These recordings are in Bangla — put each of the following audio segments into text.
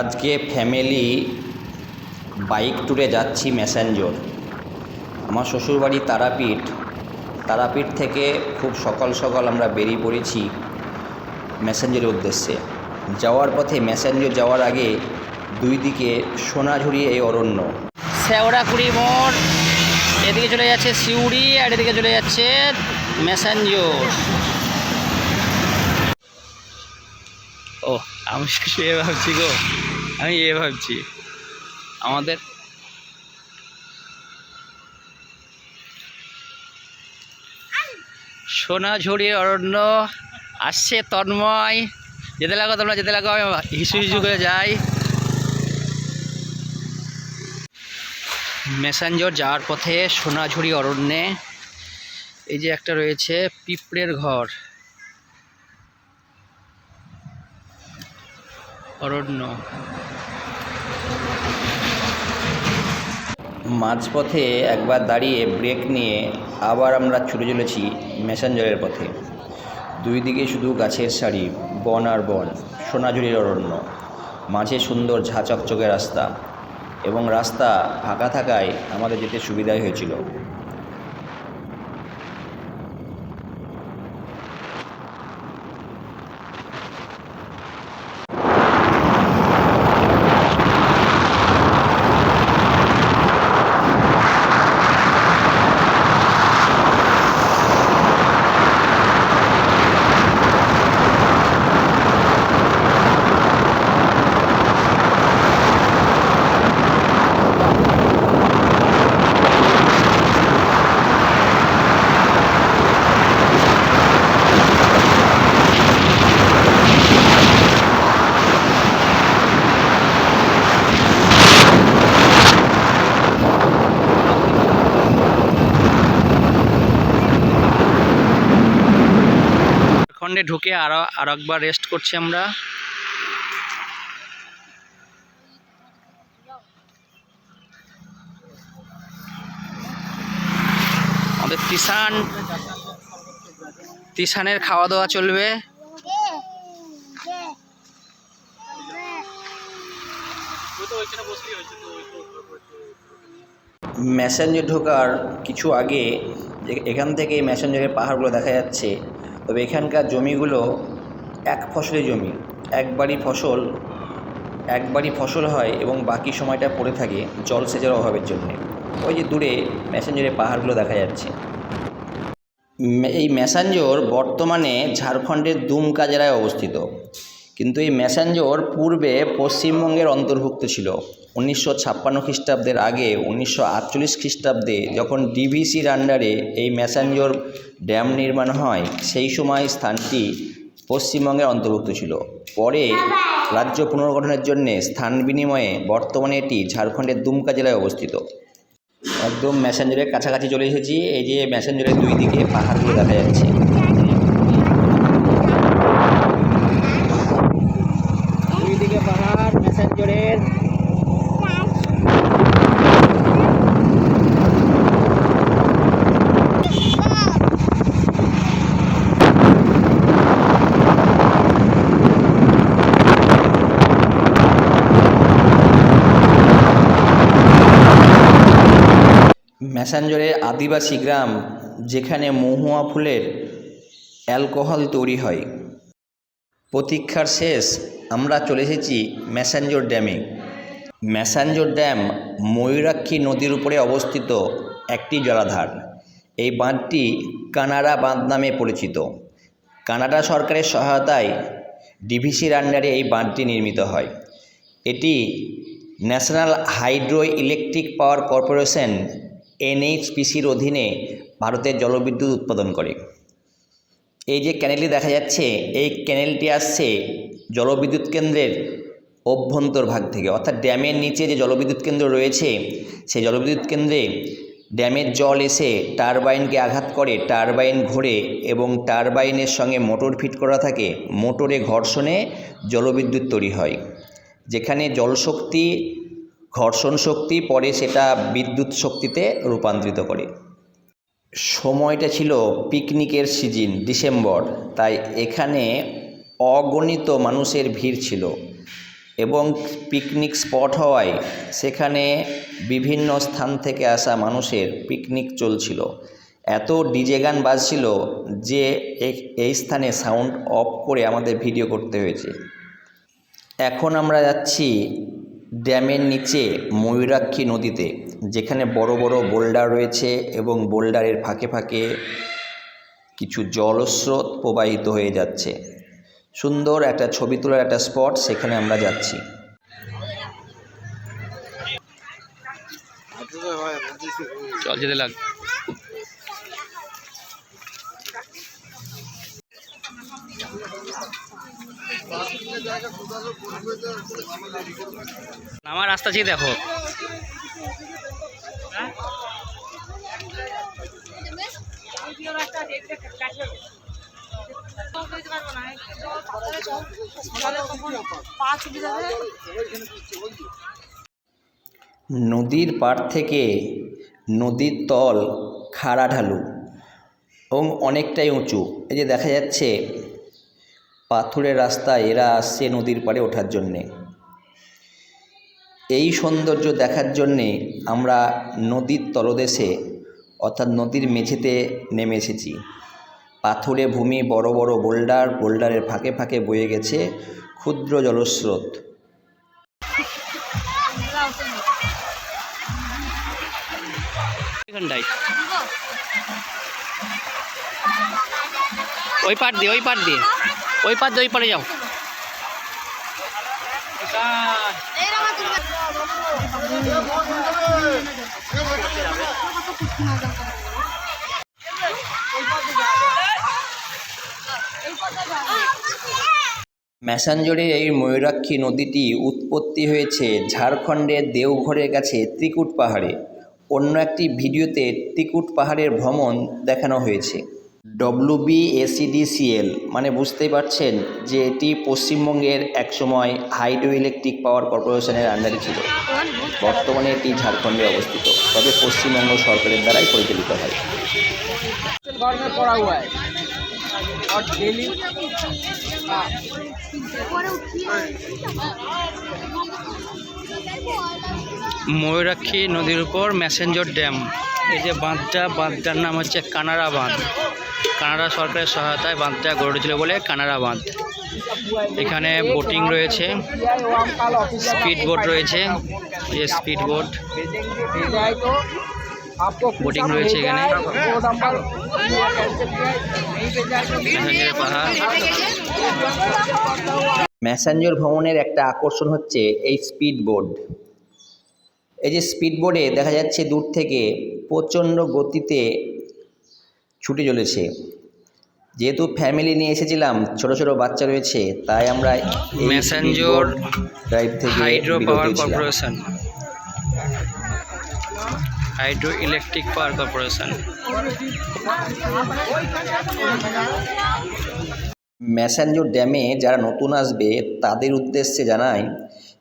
আজকে ফ্যামিলি বাইক ট্যুরে যাচ্ছি ম্যাসাঞ্জোর আমার শ্বশুরবাড়ি তারাপীঠ। তারাপীঠ থেকে খুব সকাল সকাল আমরা বেরিয়ে পড়েছি ম্যাসাঞ্জোরের উদ্দেশ্যে। যাওয়ার পথে ম্যাসাঞ্জোর যাওয়ার আগে দুই দিকে সোনাঝুরি এই অরণ্য। শ্যাওড়াকুড়ি মোড়, এদিকে চলে যাচ্ছে সিউড়ি আর এদিকে চলে যাচ্ছে ম্যাসাঞ্জোর ও আমি শুধু এ ভাবছি গো। আমি এ ভাবছি। আমাদের সোনাঝুরি অরণ্য আসছে তন্ময়। যেতে লাগো তোমরা, যেতে লাগো, আমি হিসু হিসু করে যাই। মেসাঞ্জর যাওয়ার পথে সোনাঝুরি অরণ্যে এই যে একটা রয়েছে পিঁপড়ের ঘর। অরণ্য। মাঝপথে একবার দাঁড়িয়ে ব্রেক নিয়ে আবার আমরা ছুটে চলেছি মেসাঞ্জরের পথে। দুই দিকে শুধু গাছের সারি, বন আর বন, সোনাঝুরির অরণ্য। মাঝে সুন্দর ঝা চকচকে রাস্তা এবং রাস্তা ফাঁকা থাকায় আমাদের যেতে সুবিধাই হয়েছিল। খণ্ডে ঢুকে আরও আর একবার রেস্ট করছি আমরা। আমাদের তিসান তিসানের খাওয়া দাওয়া চলবে। ম্যাসেঞ্জর ঢোকার কিছু আগে এখান থেকে ম্যাসেঞ্জরের পাহাড়গুলো দেখা যাচ্ছে। তবে এখানকার জমিগুলো এক ফসলি জমি একবারই ফসল একবারই ফসল হয় এবং বাকি সময়টা পড়ে থাকে জলসেচের অভাবের জন্যে। ওই যে দূরে ম্যাসেঞ্জরের পাহাড়গুলো দেখা যাচ্ছে। এই ম্যাসাঞ্জোর বর্তমানে ঝাড়খণ্ডের দুমকা জেলায় অবস্থিত। কিন্তু এই ম্যাসাঞ্জোর পূর্বে পশ্চিমবঙ্গের অন্তর্ভুক্ত ছিল। উনিশশো ছাপ্পান্ন খ্রিস্টাব্দের আগে, উনিশশো আটচল্লিশ খ্রিস্টাব্দে যখন ডিভিসির আন্ডারে এই ম্যাসাঞ্জোর ড্যাম নির্মাণ হয়, সেই সময় স্থানটি পশ্চিমবঙ্গের অন্তর্ভুক্ত ছিল। পরে রাজ্য পুনর্গঠনের জন্য স্থান বিনিময়ে বর্তমানে এটি ঝাড়খণ্ডের দুমকা জেলায় অবস্থিত। একদম ম্যাসেঞ্জরের কাছাকাছি চলে এসেছি। এই যে ম্যাসেঞ্জরের দুই দিকে পাহাড়গুলো দেখা যাচ্ছে দুই দিকে পাহাড় ম্যাসেঞ্জরের ম্যাসাঞ্জরের আদিবাসী গ্রাম, যেখানে মহুয়া ফুলের অ্যালকোহল তৈরি হয়। প্রতীক্ষার শেষ, আমরা চলে এসেছি ম্যাসাঞ্জোর ড্যামে। ম্যাসাঞ্জোর ড্যাম ময়ূরাক্ষী নদীর উপরে অবস্থিত একটি জলাধার। এই বাঁধটি কানাড়া বাঁধ নামে পরিচিত। কানাডা সরকারের সহায়তায় ডিভিসির আন্ডারে এই বাঁধটি নির্মিত হয়। এটি National Hydro Electric Power Corporation এনএইচপিসির অধীনে ভারতের জলবিদ্যুৎ উৎপাদন করে। এই যে ক্যানেলটি দেখা যাচ্ছে, এই ক্যানেলটি আসছে জলবিদ্যুৎ কেন্দ্রের অভ্যন্তর ভাগ থেকে। অর্থাৎ ড্যামের নিচে যে জলবিদ্যুৎ কেন্দ্র রয়েছে সেই জলবিদ্যুৎ কেন্দ্রে ড্যামের জল এসে টারবাইনকে আঘাত করে, টারবাইন ঘোরে এবং টারবাইনের সঙ্গে মোটর ফিট করা থাকে, মোটরে ঘর্ষণে জলবিদ্যুৎ তৈরি হয়, যেখানে জলশক্তি ঘর্ষণ শক্তি পরে সেটা বিদ্যুৎ শক্তিতে রূপান্তরিত করে। সময়টা ছিল পিকনিকের সিজন, ডিসেম্বর, তাই এখানে অগণিত মানুষের ভিড় ছিল এবং পিকনিক স্পট হওয়ায় সেখানে বিভিন্ন স্থান থেকে আসা মানুষের পিকনিক চলছিল। এত ডিজে গান বাজছিল যে এই স্থানে সাউন্ড অফ করে আমাদের ভিডিও করতে হয়েছে। এখন আমরা যাচ্ছি ড্যামের নিচে ময়ূরাক্ষী নদীতে, যেখানে বড় বড় বোল্ডার রয়েছে এবং বোল্ডারের ফাঁকে ফাঁকে কিছু জলস্রোত প্রবাহিত হয়ে যাচ্ছে। সুন্দর একটা ছবি তোলার একটা স্পট সেখানে আমরা যাচ্ছি। চল যেতে লাগ আমার রাস্তা চেয়ে দেখো। নদীর পাড় থেকে নদীর তল খাড়া ঢালু এবং অনেকটাই উঁচু। এই যে দেখা যাচ্ছে পাথরের রাস্তায় এরা আসছে নদীর পাড়ে ওঠার জন্যে। এই সৌন্দর্য দেখার জন্যে আমরা নদীর তলদেশে, অর্থাৎ নদীর মেঝেতে নেমে এসেছি। পাথুরে ভূমি বড় বড় বোল্ডার, বোল্ডারের ফাঁকে ফাঁকে বয়ে গেছে ক্ষুদ্র জলস্রোত। ওই পার দিয়ে, ওই পার দিয়ে। ওই পার ওই পারে যাও। ম্যাসাঞ্জরের এই ময়ূরাক্ষী নদীটি উৎপত্তি হয়েছে ঝাড়খণ্ডের দেওঘরের কাছে ত্রিকুট পাহাড়ে। অন্য একটি ভিডিওতে ত্রিকুট পাহাড়ের ভ্রমণ দেখানো হয়েছে। ডব্লুবিএসইডিসিএল মানে বুঝতেই পারছেন যে এটি পশ্চিমবঙ্গের একসময় হাইড্রো ইলেকট্রিক পাওয়ার কর্পোরেশনের আন্ডারে ছিল। বর্তমানে এটি ঝাড়খণ্ডে অবস্থিত, তবে পশ্চিমবঙ্গ সরকারের দ্বারাই পরিচালিত হয়। ময়ূরাক্ষী নদীর উপর ম্যাসেঞ্জার ড্যাম, এই যে বাঁধটা, বাঁধটার নাম হচ্ছে কানাড়া বাঁধ। কানাডা সরকারের সহায়তায় বাঁধটা গড়ে উঠেছিল বলে কানাডা বাঁধ। এখানে বোটিং রয়েছে, স্পিড বোট রয়েছে, যে স্পিড বোট। বোটিং রয়েছে এখানে। ম্যাসেঞ্জর ভ্রমণের একটা আকর্ষণ হচ্ছে এই স্পিড বোর্ড এই যে স্পিড বোর্ডে দেখা যাচ্ছে দূর থেকে প্রচণ্ড গতিতে ছুটে চলেছে। যেহেতু ফ্যামিলি নিয়ে এসেছিলাম ছোট ছোট বাচ্চা রয়েছে তাই আমরা এই ম্যাসাঞ্জর ড্রাইভ থেকে hydro power corporation hydro electric power corporation Massanjore ড্যামে যারা নতুন আসবে তাদের উদ্দেশ্যে জানাই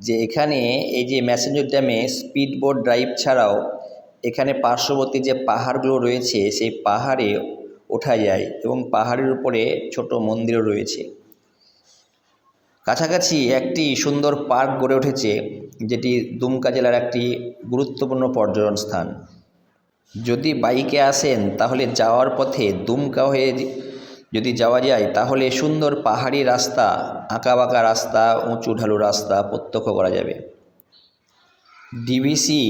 যে এখানে এই যে ম্যাসাঞ্জোর ড্যামে স্পিড বোট ড্রাইভ ছাড়াও এখানে পার্শ্ববর্তী যে পাহাড়গুলো রয়েছে, সেই পাহাড়ে ওঠা যায় এবং পাহাড়ের উপরে ছোট মন্দিরও রয়েছে। কাছাকাছি একটি সুন্দর পার্ক গড়ে উঠেছে, যেটি দুমকা জেলার একটি গুরুত্বপূর্ণ পর্যটন স্থান। যদি বাইকে আসেন, তাহলে যাওয়ার পথে দুমকা হয়ে যদি যাওয়া যায়, তাহলে সুন্দর পাহাড়ি রাস্তা, আঁকাবাঁকা রাস্তা, উঁচু ঢালু রাস্তা প্রত্যক্ষ করা যাবে। ডিবিসি,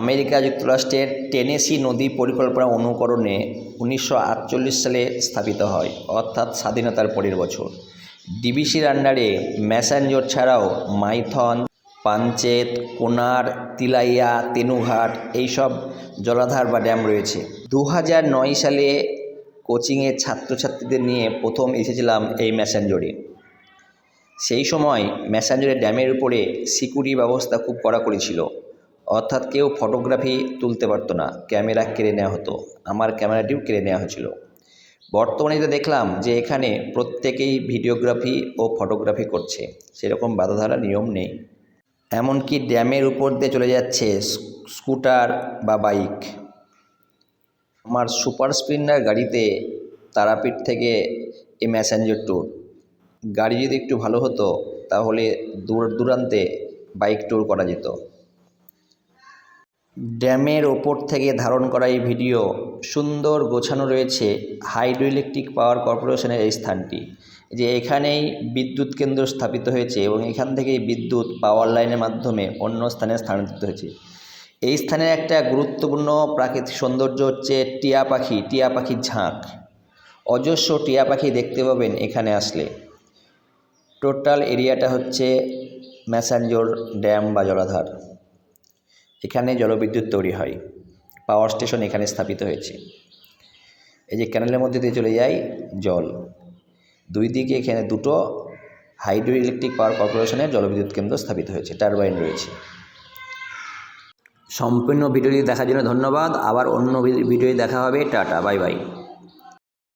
আমেরিকা যুক্তরাষ্ট্রের টেনেসি নদী পরিকল্পনা অনুকরণে উনিশশো আটচল্লিশ সালে স্থাপিত হয়, অর্থাৎ স্বাধীনতার পরের বছর। ডিবিসির আন্ডারে ম্যাসাঞ্জোর ছাড়াও মাইথন পাঞ্চেত কোনার, তিলাইয়া, তেনুঘাট এইসব জলাধার বা ড্যাম রয়েছে। দু সালে কোচিংয়ের ছাত্রছাত্রীদের নিয়ে প্রথম এসেছিলাম এই ম্যাসাঞ্জোরে। সেই সময় ম্যাসাঞ্জরের ড্যামের উপরে সিকিউরিটি ব্যবস্থা খুব কড়াকড়ি ছিল অর্থাৎ কেউ ফটোগ্রাফি তুলতে পারতো না, ক্যামেরা কেড়ে নেওয়া হতো, আমার ক্যামেরাটিও কেড়ে নেওয়া হয়েছিল। বর্তমানে যেটা দেখলাম যে এখানে প্রত্যেকেই ভিডিওগ্রাফি ও ফটোগ্রাফি করছে, সেরকম বাধাধারা নিয়ম নেই। এমনকি ড্যামের উপর দিয়ে চলে যাচ্ছে স্কুটার বা বাইক। আমার সুপার স্প্লেন্ডার গাড়িতে তারাপীঠ থেকে এই ম্যাসেঞ্জার ট্যুর। গাড়ি যদি একটু ভালো হতো, তাহলে দূর দূরান্তে বাইক ট্যুর করা যেত। ড্যামের ওপর থেকে ধারণ করা এই ভিডিও সুন্দর গোছানো রয়েছে হাইড্রো ইলেকট্রিক পাওয়ার কর্পোরেশনের এই স্থানটি, যে এখানেই বিদ্যুৎ কেন্দ্র স্থাপিত হয়েছে এবং এখান থেকেই বিদ্যুৎ পাওয়ার লাইনের মাধ্যমে অন্য স্থানে স্থানান্তরিত হয়েছে। এই স্থানের একটা গুরুত্বপূর্ণ প্রাকৃতিক সৌন্দর্য হচ্ছে টিয়া পাখি, টিয়া পাখির ঝাঁক। অজস্র টিয়া পাখি দেখতে পাবেন এখানে আসলে। টোটাল এরিয়াটা হচ্ছে ম্যাসাঞ্জোর ড্যাম বা জলাধার। এখানে জলবিদ্যুৎ তৈরি হয়। পাওয়ার স্টেশন এখানে স্থাপিত হয়েছে। এই যে ক্যানেলের মধ্যে দিয়ে চলে যায় জল। দুই দিকে এখানে দুটো হাইড্রো ইলেকট্রিক পাওয়ার কর্পোরেশনের জলবিদ্যুৎ কেন্দ্র স্থাপিত হয়েছে টারবাইন রয়েছে। সম্পূর্ণ ভিডিওটি দেখার জন্য ধন্যবাদ। আবার অন্য ভিডিওটি দেখা হবে। Tata bye bye